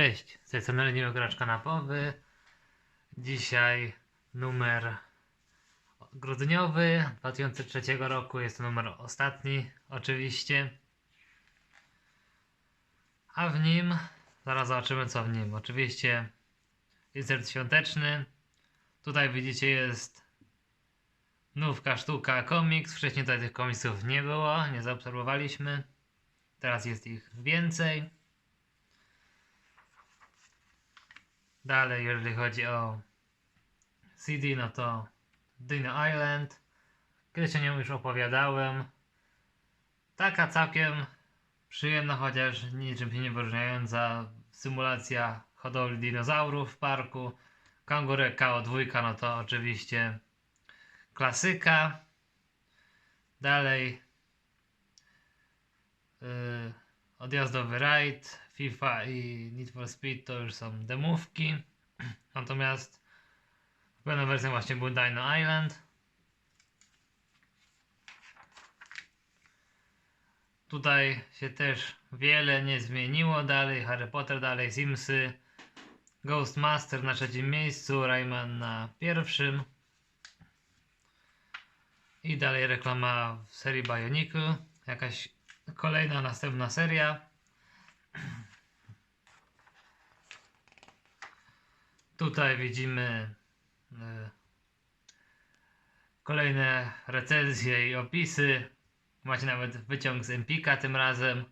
Cześć, Leniwy Gracz Kanapowy. Dzisiaj numer grudniowy 2003 roku. Jest to numer ostatni, oczywiście. A w nim, zaraz zobaczymy co w nim. Oczywiście insert świąteczny. Tutaj widzicie jest nówka sztuka komiks. Wcześniej tutaj tych komiksów nie było, nie zaobserwowaliśmy. Teraz jest ich więcej. Dalej, jeżeli chodzi o CD, no to Dino Island. Kiedyś o nią już opowiadałem. Taka całkiem przyjemna, chociaż niczym się nie wyróżniająca symulacja hodowli dinozaurów w parku. Kangurek KO2, no to oczywiście klasyka. Dalej yy, odjazdowy rajd, FIFA i Need for Speed to już są demówki. Natomiast pełną wersją właśnie był Dino Island. Tutaj się też wiele nie zmieniło. Dalej Harry Potter, dalej Simsy. Ghostmaster na trzecim miejscu, Rayman na pierwszym. I dalej reklama w serii Bionicle. Jakaś kolejna, następna seria. Tutaj widzimy e, kolejne recenzje i opisy. Macie nawet wyciąg z Empika tym razem.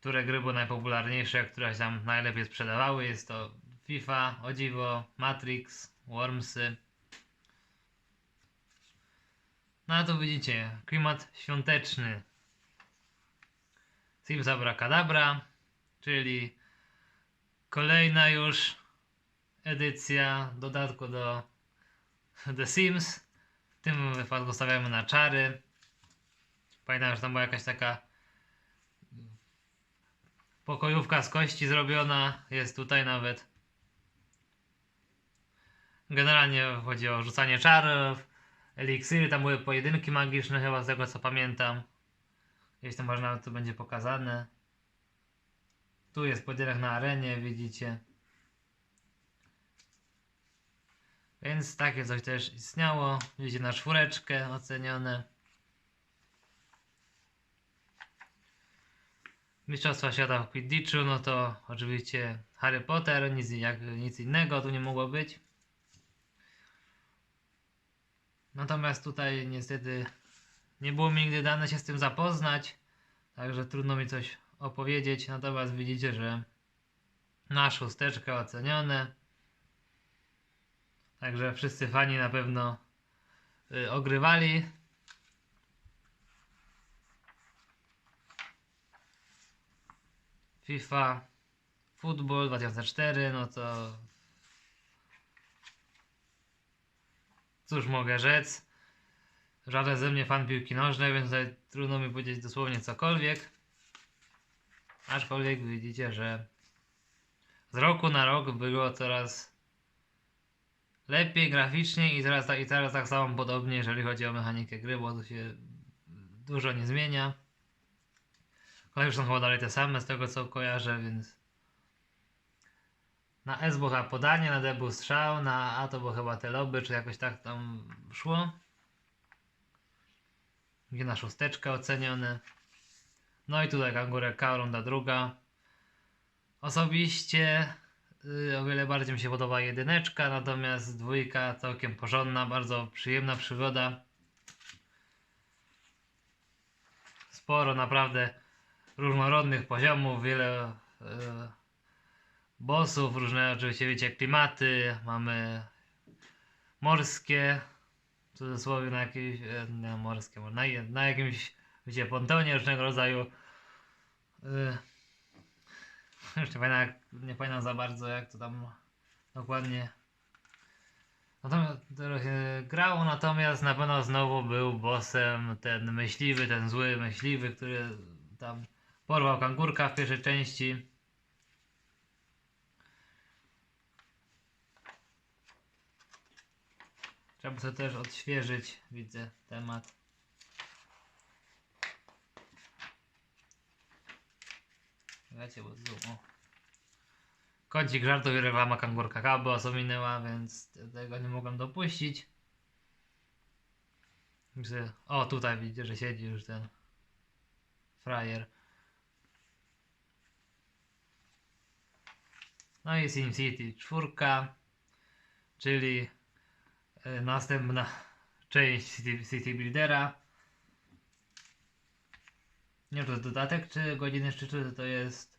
Które gry były najpopularniejsze, które się tam najlepiej sprzedawały. Jest to FIFA, o Matrix, Wormsy. No a tu widzicie, klimat świąteczny. Sims Abracadabra, czyli kolejna już edycja dodatku do The Sims. W tym wypadku stawiamy na czary. Pamiętam, że tam była jakaś taka pokojówka z kości zrobiona. Jest tutaj nawet. Generalnie chodzi o rzucanie czarów, eliksiry, tam były pojedynki magiczne chyba z tego co pamiętam. Gdzieś tam może nawet to będzie pokazane. Tu jest pojedynek na arenie, widzicie. Więc takie coś też istniało. Widzicie na czwóreczkę ocenione. Mistrzostwa Świata w Quidditchu, no to oczywiście Harry Potter, nic, jak, nic innego tu nie mogło być. Natomiast tutaj niestety nie było mi nigdy dane się z tym zapoznać, także trudno mi coś opowiedzieć. Natomiast widzicie, że na szósteczkę ocenione. Także wszyscy fani na pewno y, ogrywali. FIFA Football 2004, no to cóż mogę rzec. Żaden ze mnie fan piłki nożnej, więc trudno mi powiedzieć dosłownie cokolwiek. Aczkolwiek widzicie, że z roku na rok było coraz lepiej graficznie i teraz, i teraz tak samo podobnie, jeżeli chodzi o mechanikę gry, bo tu się dużo nie zmienia. Kolejne są chyba dalej te same z tego co kojarzę, więc na S było podanie, na D był strzał, na A to było chyba te loby, czy jakoś tak tam szło. Gdzie na szósteczkę ocenione. No i tutaj kangurek K, runda druga. Osobiście y, o wiele bardziej mi się podoba jedyneczka, natomiast dwójka całkiem porządna, bardzo przyjemna przygoda. Sporo naprawdę różnorodnych poziomów, wiele y, bossów, różne oczywiście wiecie klimaty, mamy morskie, w cudzysłowie na jakieś, e, nie morskie, na, na jakimś wiecie, pontonie różnego rodzaju. Yy, już nie pamiętam, nie pamiętam za bardzo jak to tam dokładnie natomiast grało, natomiast na pewno znowu był bossem ten myśliwy, ten zły myśliwy, który tam porwał kangurka w pierwszej części. Trzeba sobie też odświeżyć, widzę, temat. Wiecie, bo zoom. Kącik żartów i reklama kangurka Kabo minęła, więc tego nie mogłem dopuścić. Myślę, o tutaj widzicie, że siedzi już ten frajer. No i SimCity 4, czyli następna część City, Buildera. Nie wiem, to jest dodatek, czy godziny szczytu to jest...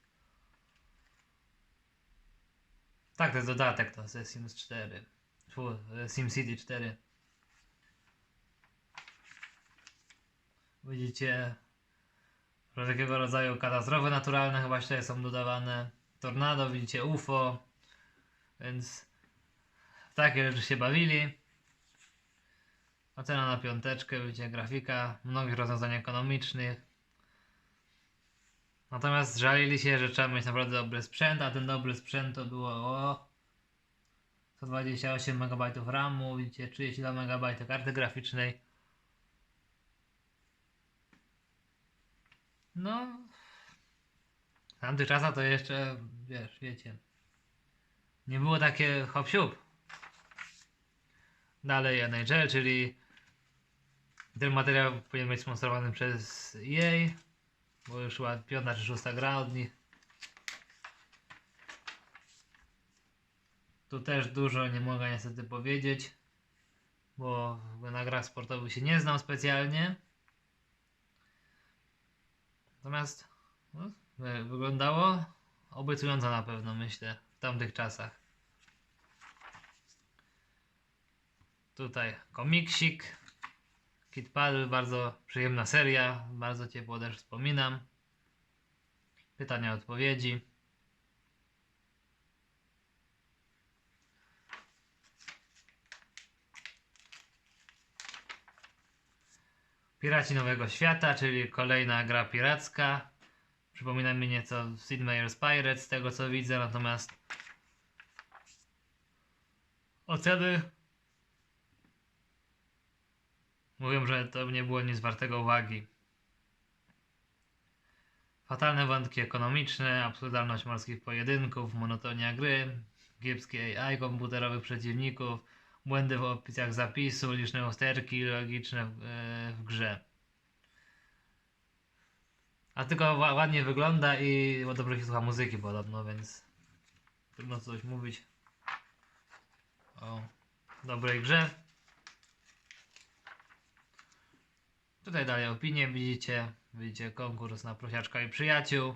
Tak, to jest dodatek, to jest Sims 4. Fu, e, SimCity 4. Widzicie różnego rodzaju katastrofy naturalne chyba tutaj są dodawane. Tornado, widzicie UFO, więc takie rzeczy się bawili. Ocena na piąteczkę, widzicie grafika, mnogich rozwiązań ekonomicznych. Natomiast żalili się, że trzeba mieć naprawdę dobry sprzęt, a ten dobry sprzęt to było o 128 MB RAMu, widzicie 32 MB karty graficznej. No, w tamtych czasach to jeszcze, wiesz, wiecie, nie było takie hop siup. Dalej NHL, czyli ten materiał powinien być sponsorowany przez EA, bo już chyba piąta czy szósta gra od nich. Tu też dużo nie mogę niestety powiedzieć, bo na grach sportowych się nie znam specjalnie. Natomiast no, wy- wyglądało obiecująco na pewno, myślę, w tamtych czasach. Tutaj komiksik. Paddle, bardzo przyjemna seria, bardzo ciepło też wspominam. Pytania, odpowiedzi. Piraci Nowego Świata, czyli kolejna gra piracka. Przypomina mi nieco Sid Meier's Pirates, z tego co widzę, natomiast oceny mówią, że to nie było nic wartego uwagi. Fatalne wątki ekonomiczne, absurdalność morskich pojedynków, monotonia gry, kiepskie AI komputerowych przeciwników, błędy w opisach zapisu, liczne usterki logiczne w, e, w grze. A tylko ła- ładnie wygląda i dobrze się słucha muzyki podobno, więc trudno coś mówić o dobrej grze. Tutaj dalej opinie widzicie. Widzicie konkurs na prosiaczka i przyjaciół.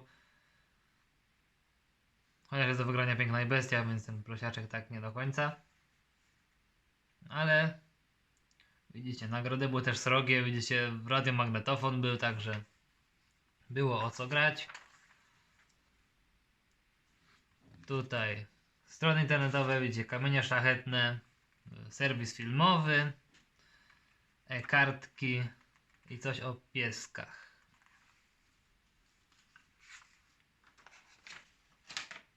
Chociaż jest do wygrania piękna i bestia, więc ten prosiaczek tak nie do końca. Ale widzicie, nagrody były też srogie. Widzicie, radiomagnetofon był, także było o co grać. Tutaj strony internetowe, widzicie, kamienie szlachetne, serwis filmowy, e-kartki i coś o pieskach.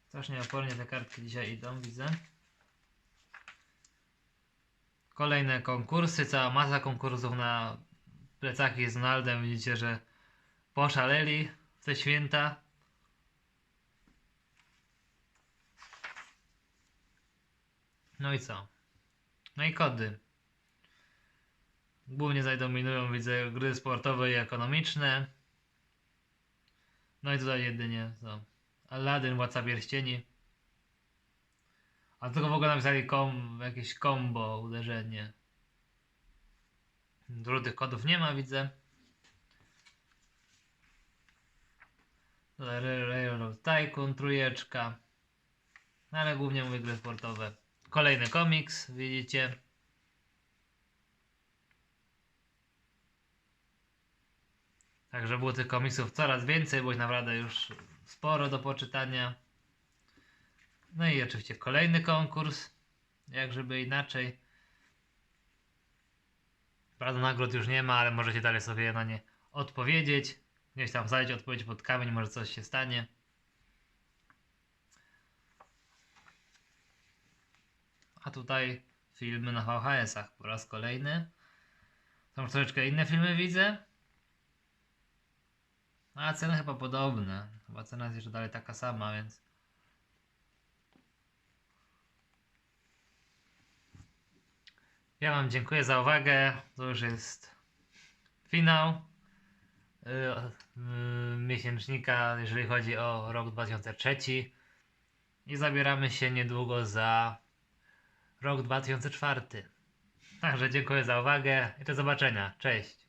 Strasznie opornie te kartki dzisiaj idą, widzę. Kolejne konkursy, cała masa konkursów na plecaki z Donaldem. Widzicie, że poszaleli w te święta. No i co? No i kody. Głównie zajdominują, widzę, gry sportowe i ekonomiczne. No i tutaj jedynie? Aladdin, Władca Pierścieni. A tylko w ogóle napisali kom, jakieś combo, uderzenie. Dużo tych kodów nie ma, widzę. Railroad Tycoon, trójeczka. No ale głównie mówię gry sportowe. Kolejny komiks, widzicie. Także było tych komiksów coraz więcej, było ich naprawdę już sporo do poczytania. No i oczywiście kolejny konkurs. Jak żeby inaczej. Prawda nagród już nie ma, ale możecie dalej sobie na nie odpowiedzieć. Gdzieś tam wsadzić odpowiedź pod kamień, może coś się stanie. A tutaj filmy na VHS-ach po raz kolejny. Są troszeczkę inne filmy widzę. No, a ceny chyba podobne. Chyba cena jest jeszcze dalej taka sama, więc. Ja Wam dziękuję za uwagę. To już jest finał yy, yy, miesięcznika, jeżeli chodzi o rok 2003. I zabieramy się niedługo za rok 2004. Także dziękuję za uwagę i do zobaczenia. Cześć.